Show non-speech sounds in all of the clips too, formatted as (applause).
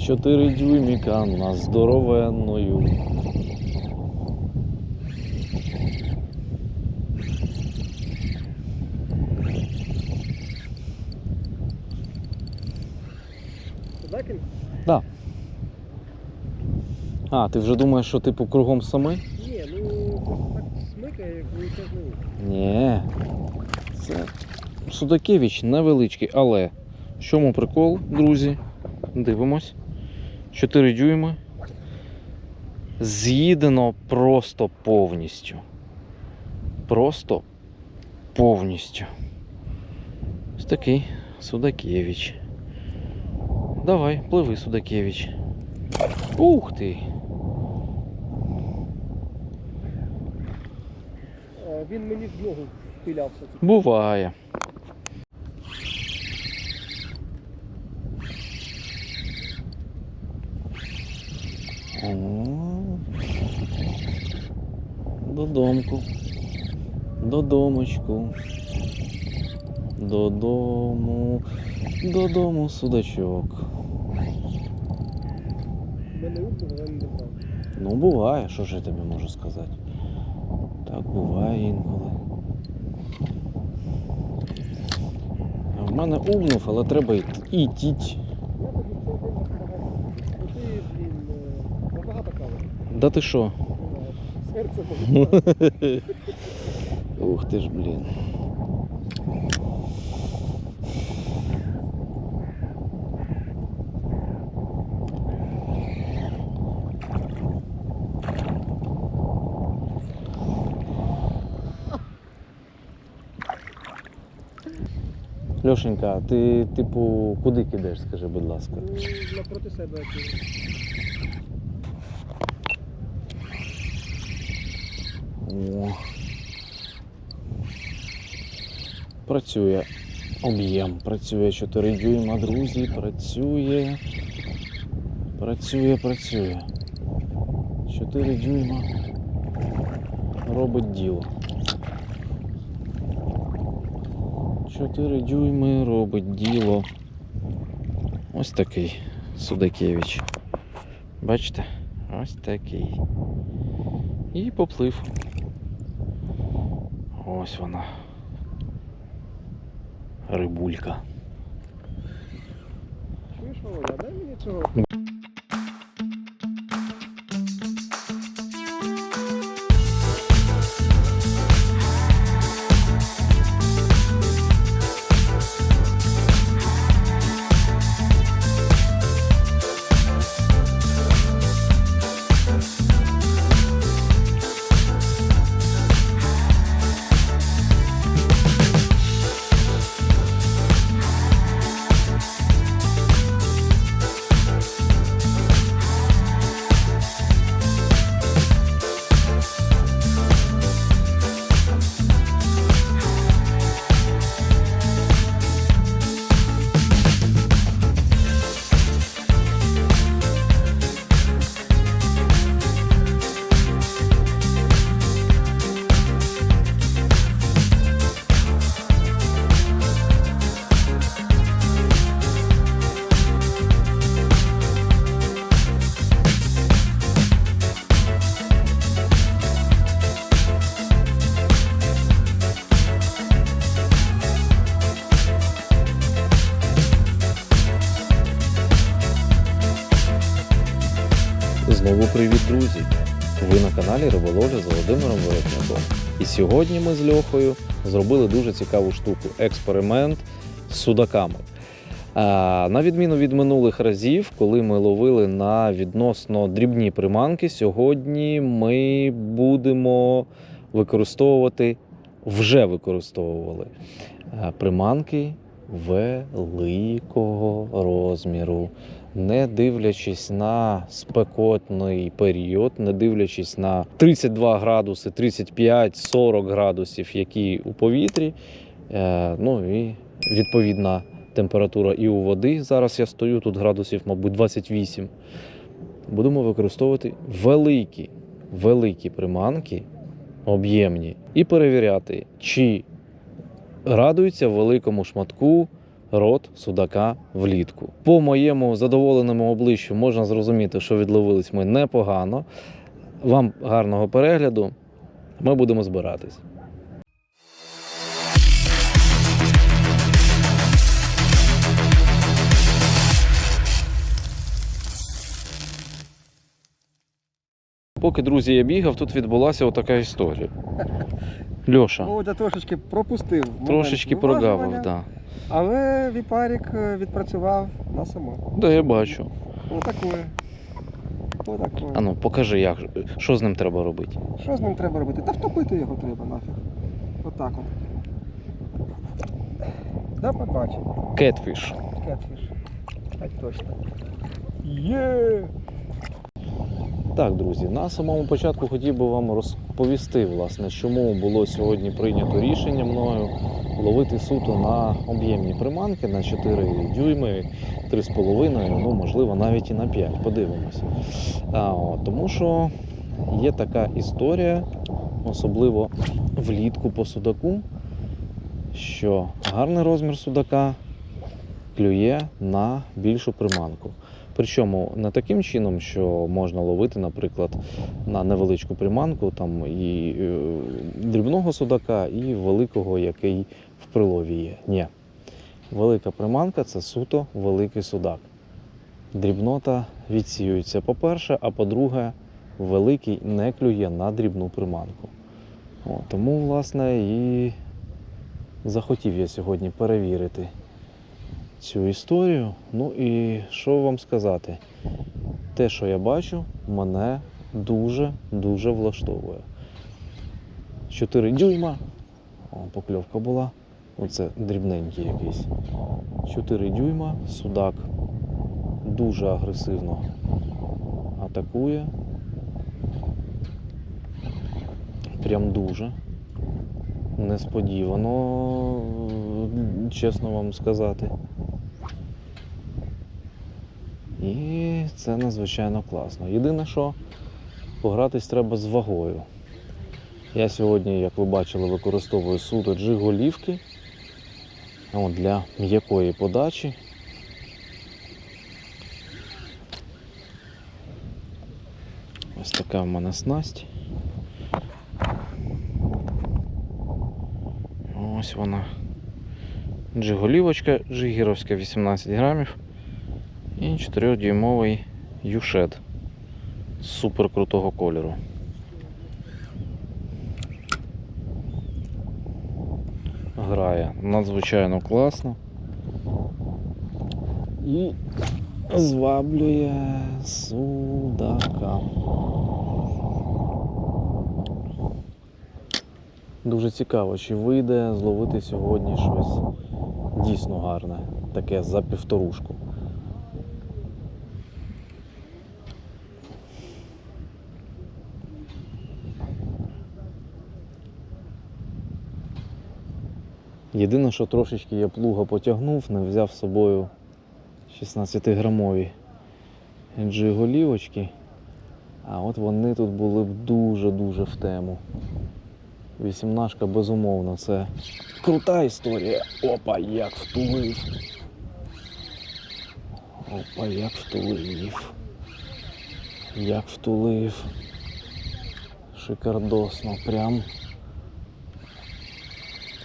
На 4 дюйміка, на здоровенною. Да. А, ти вже думаєш, що типу кругом сами? Ні, ну так смикає, як лук. Ні. Це Судакевич невеличкий, але в чому прикол, друзі? Дивимось. 4 дюйми. З'їдено просто повністю. Просто повністю. Ось такий Судакевич. Давай, пливи, Судакевич. Ух ти! Він мені в ногу впилявся. тут. Буває. О, Додомку. Додомочку. Додому. Додому судачок. Ну, буває, що ж я тобі можу сказати. Так буває інколи. В мене умнув, але треба. Ну е, забагато кави. Да ти що? Серце може. (laughs) Ух ти ж, блін. Льошенька, ти типу куди кидаєш, скажи, будь ласка. Ну, напроти себе. О. Працює об'єм, працює 4 дюйма, друзі, працює. Працює, працює. 4 дюйма робить діло. 4 дюйми робить діло. Ось такий Судакевич. Бачите? Ось такий. І поплив. Ось вона. Рибулька. Чуєш, Володя, дай мені цього. Сьогодні ми з Льохою зробили дуже цікаву штуку експеримент з судаками. На відміну від минулих разів, коли ми ловили на відносно дрібні приманки, сьогодні ми будемо використовувати, вже використовували приманки великого розміру не дивлячись на спекотний період, не дивлячись на 32 градуси, 35-40 градусів, які у повітрі. Е, ну і відповідна температура і у води. Зараз я стою тут градусів, мабуть, 28. Будемо використовувати великі, великі приманки, об'ємні, і перевіряти, чи радуються великому шматку рот судака влітку. По моєму задоволеному обличчю можна зрозуміти, що відловились ми непогано. Вам гарного перегляду. Ми будемо збиратись. Поки друзі я бігав, тут відбулася отака історія. (laughs) Льоша, Володя трошечки пропустив. момент трошечки прогавив, зважування, да. Але віпарик е, відпрацював на само. Да, я бачу. Отакое. Отакое. А ну, покажи, як, що з ним треба робити. Що з ним треба робити? Та втопити його треба нафіг. Отак от. Да, побачимо. Кетфіш. Кетфіш. Так точно. Є! Так, друзі, на самому початку хотів би вам розповісти, власне, чому було сьогодні прийнято рішення мною ловити суто на об'ємні приманки на 4 дюйми, 3,5, ну можливо навіть і на 5. Подивимося. Тому що є така історія, особливо влітку по судаку, що гарний розмір судака клює на більшу приманку. Причому не таким чином, що можна ловити, наприклад, на невеличку приманку там і е, дрібного судака, і великого, який в прилові є. Ні. Велика приманка це суто великий судак. Дрібнота відсіюється, по-перше, а по-друге, великий не клює на дрібну приманку. О, тому, власне, і захотів я сьогодні перевірити цю історію. Ну і що вам сказати? Те, що я бачу, мене дуже-дуже влаштовує. 4 дюйма. О, покльовка була. Оце дрібненький якийсь. 4 дюйма, судак дуже агресивно атакує. Прям дуже. Несподівано, чесно вам сказати. І це надзвичайно класно. Єдине, що погратись треба з вагою. Я сьогодні, як ви бачили, використовую суто джиг-голівки для м'якої подачі. Ось така в мене снасть. Ось вона. Джиголівочка джигіровська 18 грамів. І 4-дюймовий юшет супер крутого кольору. Грає надзвичайно класно. І зваблює судака. Дуже цікаво, чи вийде зловити сьогодні щось дійсно гарне, таке за півторушку. Єдине, що трошечки я плуга потягнув, не взяв з собою 16-грамові джиголівочки. А от вони тут були б дуже-дуже в тему. Вісімнашка, безумовно, це крута історія. Опа, як втулив. Опа, як втулив. Як втулив. Шикардосно, прям.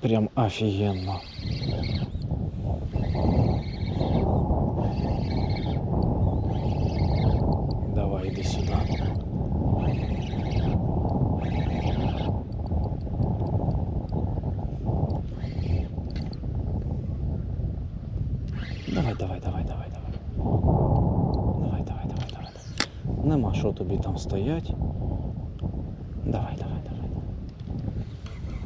Прям офігенно. Давай, іди сюди. Давай, давай, давай, давай, давай. Давай, давай, давай, давай. Нема що тобі там стоять. Давай, давай, давай.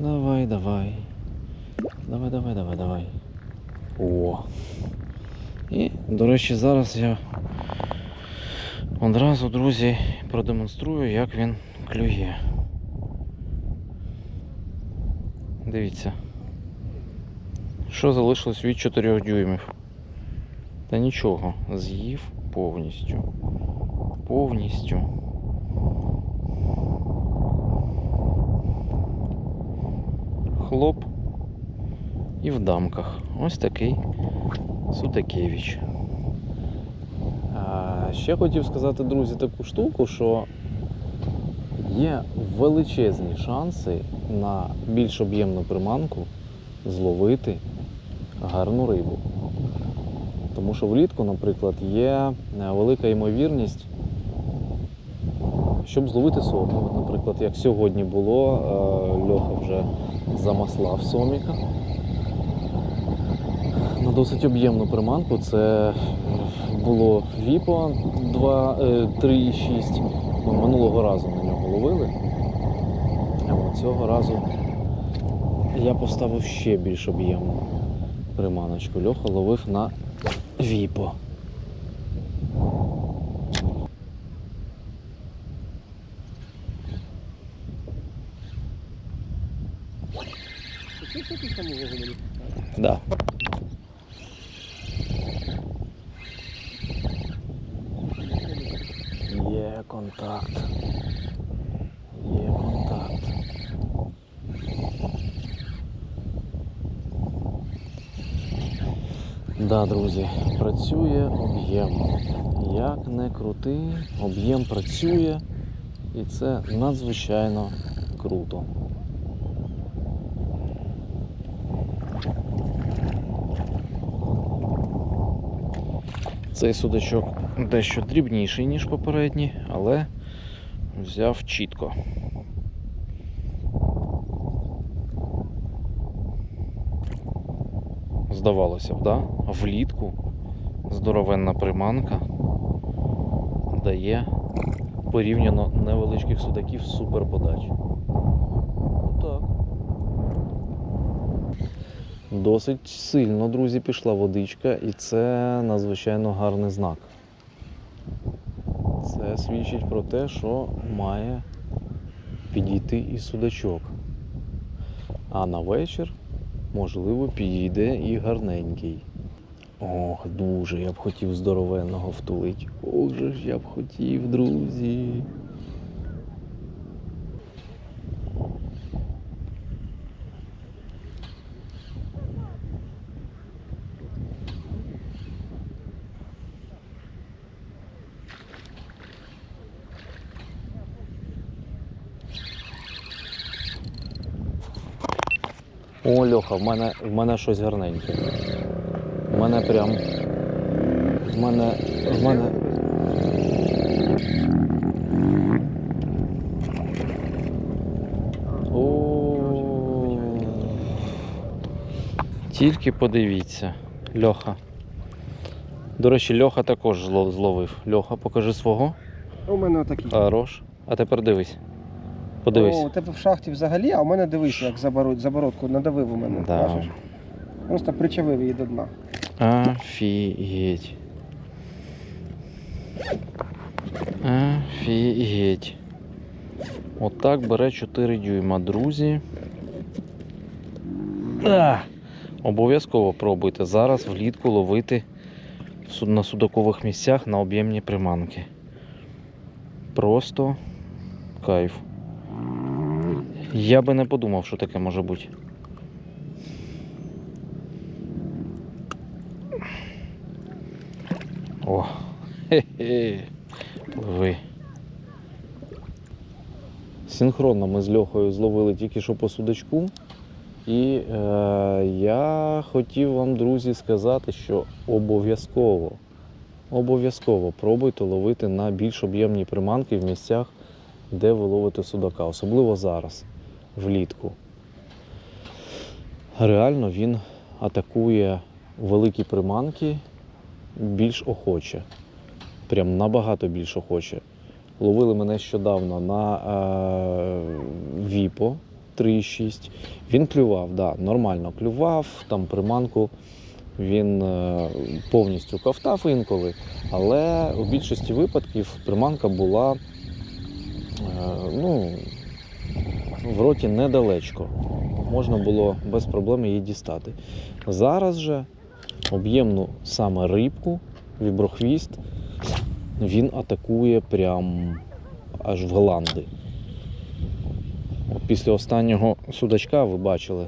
Давай, давай. Давай, давай, давай, давай. О. І, до речі, зараз я одразу, друзі, продемонструю, як він клює. Дивіться. Що залишилось від 4 дюймів? Та нічого, з'їв повністю. Повністю. Хлоп. І в дамках. Ось такий Судакевич. А, ще хотів сказати, друзі, таку штуку, що є величезні шанси на більш об'ємну приманку зловити гарну рибу. Тому що влітку, наприклад, є е, велика ймовірність, щоб зловити сом. Наприклад, як сьогодні було, е, Льоха вже замаслав соміка. Досить об'ємну приманку це було Віпо 2, е, 3,6. Ми минулого разу на нього ловили. А цього разу я поставив ще більш об'ємну приманочку. Льоха ловив на Віпо. Да. Є контакт. Є контакт. Да, друзі, працює об'єм. Як не крути, об'єм працює, і це надзвичайно круто. Цей судачок дещо дрібніший, ніж попередній, але взяв чітко. Здавалося б, да? влітку здоровенна приманка дає порівняно невеличких судаків супер подач. Отак. Досить сильно, друзі, пішла водичка, і це надзвичайно гарний знак. Це свідчить про те, що має підійти і судачок. А на вечір, можливо, підійде і гарненький. Ох, дуже я б хотів здоровенного втулити. Ох же ж я б хотів, друзі. О, в мене, в мене щось гарненьке. В мене прям. В мене. В мене. О. Тільки подивіться. Льоха. До речі, Льоха також зловив. Льоха, покажи свого. У мене отакий. Хорош. А тепер дивись. Подивись. О, у тебе в шахті взагалі, а у мене дивись, як заборот, заборотку надавив у мене. Да. Бачиш? Просто причавив її до дна. Офігеть. Офігеть. Отак бере 4 дюйма, друзі. Обов'язково пробуйте зараз влітку ловити на судакових місцях на об'ємні приманки. Просто кайф. Я би не подумав, що таке може бути. О, хе-хе. Ви. Синхронно ми з Льохою зловили тільки що по судачку. І е, я хотів вам, друзі, сказати, що обов'язково, обов'язково пробуйте ловити на більш об'ємні приманки в місцях, де ви ловите судака, особливо зараз, влітку. Реально він атакує великі приманки більш охоче. Прям набагато більш охоче. Ловили мене нещодавно на е, Віпо 3,6. Він клював, да, нормально клював, там приманку він е, повністю ковтав інколи, але у більшості випадків приманка була е, ну, в роті недалечко. Можна було без проблем її дістати. Зараз же об'ємну саме рибку, віброхвіст, він атакує прям аж в Голланди. От після останнього судачка ви бачили,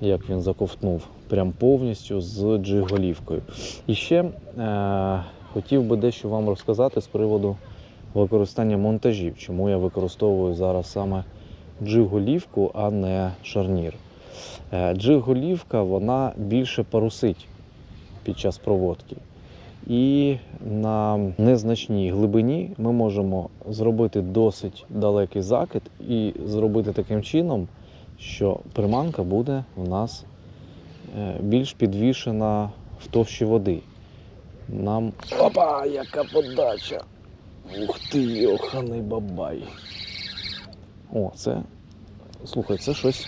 як він заковтнув, прям повністю з джиголівкою. І ще е, хотів би дещо вам розказати з приводу використання монтажів, чому я використовую зараз саме джиголівку, а не шарнір. Е, Джиголівка вона більше парусить під час проводки. І на незначній глибині ми можемо зробити досить далекий закид і зробити таким чином, що приманка буде в нас е, більш підвішена в товщі води. Нам. Опа, яка подача! Ух ти, йоханий бабай. О, це. Слухай, це щось.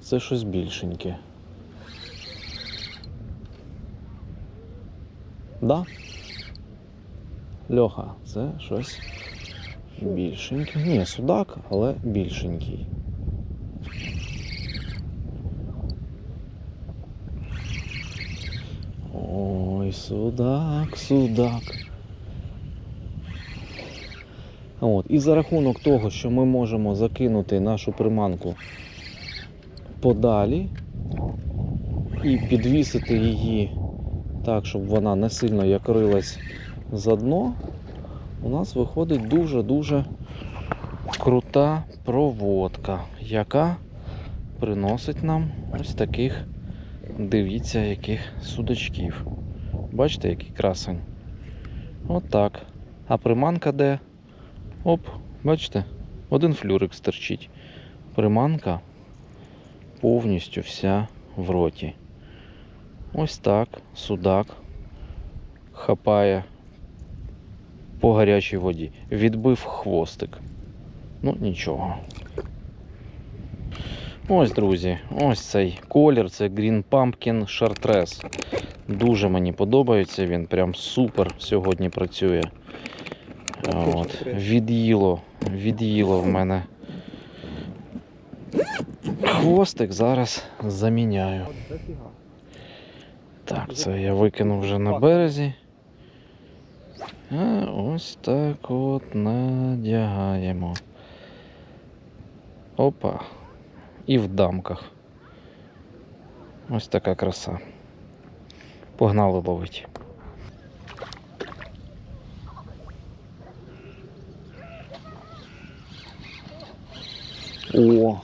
Це щось більшеньке. Да? Льоха, це щось більшеньке. Ні, судак, але більшенький. Ой, судак, судак. От. І за рахунок того, що ми можемо закинути нашу приманку подалі і підвісити її так, щоб вона не сильно якорилась за дно, у нас виходить дуже-дуже крута проводка, яка приносить нам ось таких, дивіться, яких судачків. Бачите, який красень? От. А приманка де? Оп, бачите, один флюрик стерчить. Приманка повністю вся в роті. Ось так судак хапає по гарячій воді. Відбив хвостик. Ну, нічого. Ось, друзі, ось цей колір, це Green Pumpkin Chartreuse. Дуже мені подобається, він прям супер сьогодні працює. От, від'їло, від'їло в мене. Хвостик зараз заміняю. Так, це я викинув вже на березі. А ось так от надягаємо. Опа. І в дамках. Ось така краса. Погнали ловить. О!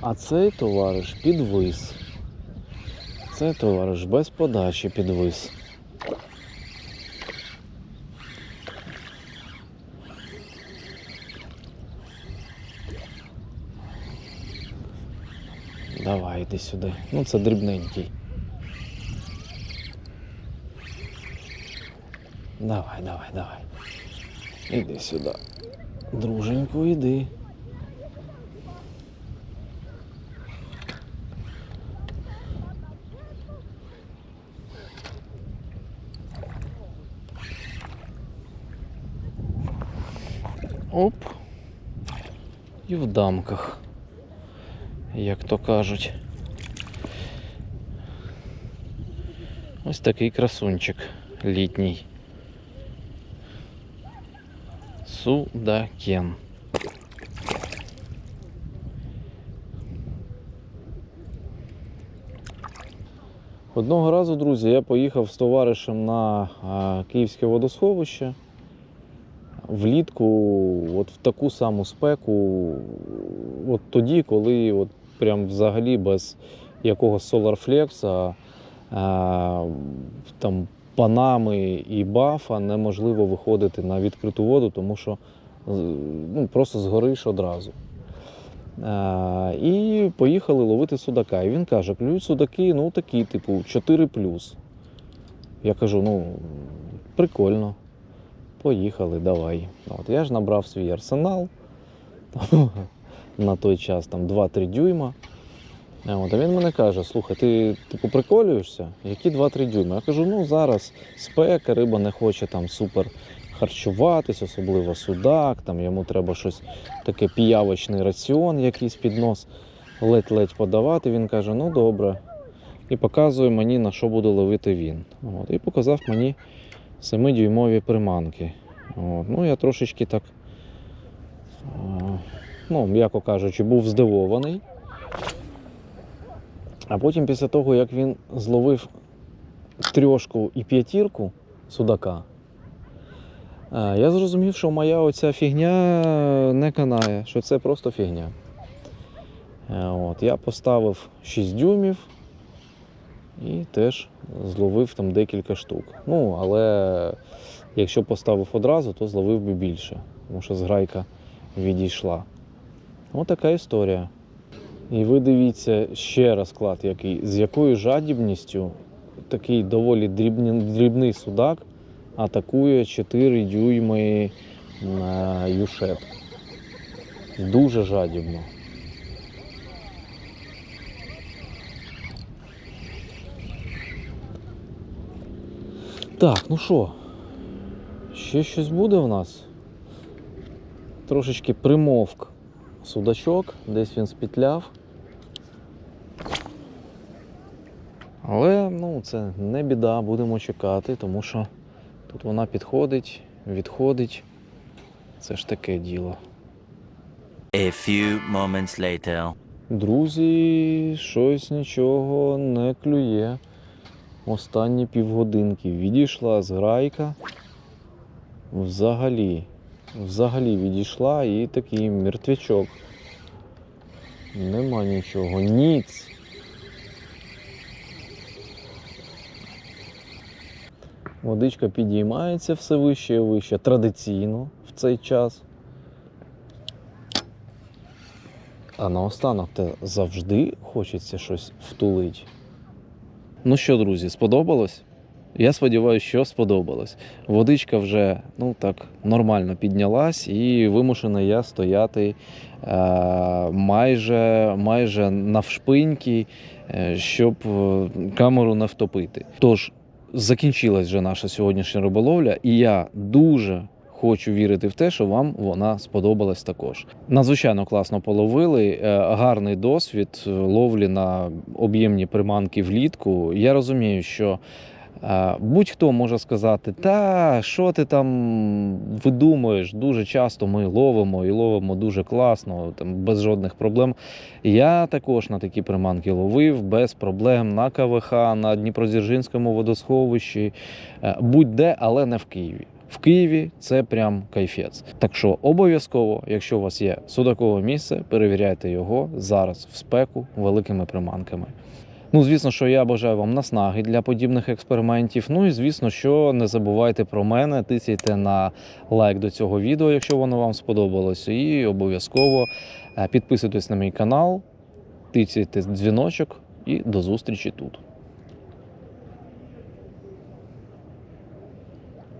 А цей товариш підвис. Цей товариш без подачі підвис. Давай, йди сюди. Ну, це дрібненький. Давай, давай, давай. Іди сюди. Друженьку, іди. Оп. І в дамках, як то кажуть. Ось такий красунчик літній. Судакен. Одного разу, друзі, я поїхав з товаришем на Київське водосховище. Влітку, от в таку саму спеку, от тоді, коли от прям взагалі без якогось Solarflex, там панами і бафа неможливо виходити на відкриту воду, тому що ну, просто згориш одразу. А, і поїхали ловити судака. І він каже: клюють судаки, ну такі, типу, 4 Я кажу, ну, прикольно. Поїхали, давай. От, я ж набрав свій арсенал (laughs) на той час там 2-3 дюйма. А От, а він мене каже: слухай, ти типу приколюєшся? Які 2-3 дюйма? Я кажу, ну зараз спека, риба не хоче там супер харчуватись, особливо судак, там йому треба щось таке піявочний раціон, якийсь під нос ледь-ледь подавати. Він каже, ну добре. І показує мені, на що буде ловити він. От, і показав мені 7-дюймові приманки. От, ну я трошечки так. ну, м'яко кажучи, був здивований. А потім, після того, як він зловив трьошку і п'ятірку судака, е, я зрозумів, що моя оця фігня не канає, що це просто фігня. Е, От, я поставив 6 дюймів і теж зловив там декілька штук. Ну, але якщо поставив одразу, то зловив би більше, тому що зграйка відійшла. Ось така історія. І ви дивіться ще розклад, який, з якою жадібністю такий доволі дрібний, дрібний судак атакує 4 дюйми на юшет. Дуже жадібно. Так, ну що, ще щось буде в нас? Трошечки примовк судачок, десь він спітляв. Але ну, це не біда, будемо чекати, тому що тут вона підходить, відходить. Це ж таке діло. A few moments later. Друзі, щось нічого не клює. Останні півгодинки відійшла зграйка. Взагалі, взагалі відійшла і такий мертвячок. Нема нічого. Ніц. Водичка підіймається все вище і вище, традиційно в цей час. А наостанок то завжди хочеться щось втулити. Ну що, друзі, сподобалось? Я сподіваюся, що сподобалось. Водичка вже ну так нормально піднялась, і вимушена я стояти е, майже, майже навшпиньки, е, щоб е, камеру не втопити. Тож закінчилась вже наша сьогоднішня риболовля, і я дуже хочу вірити в те, що вам вона сподобалась також. Надзвичайно класно половили. е, Гарний досвід е, ловлі на об'ємні приманки влітку. Я розумію, що. Будь-хто може сказати, та що ти там видумуєш? Дуже часто ми ловимо і ловимо дуже класно, там без жодних проблем. Я також на такі приманки ловив без проблем на КВХ, на Дніпродзержинському водосховищі, е, будь-де, але не в Києві. В Києві це прям кайфець. Так що обов'язково, якщо у вас є судакове місце, перевіряйте його зараз в спеку великими приманками. Ну, звісно, що я бажаю вам наснаги для подібних експериментів. Ну і звісно, що не забувайте про мене, тисяйте на лайк до цього відео, якщо воно вам сподобалось, і обов'язково е, підписуйтесь на мій канал, тицяйте дзвіночок і до зустрічі тут.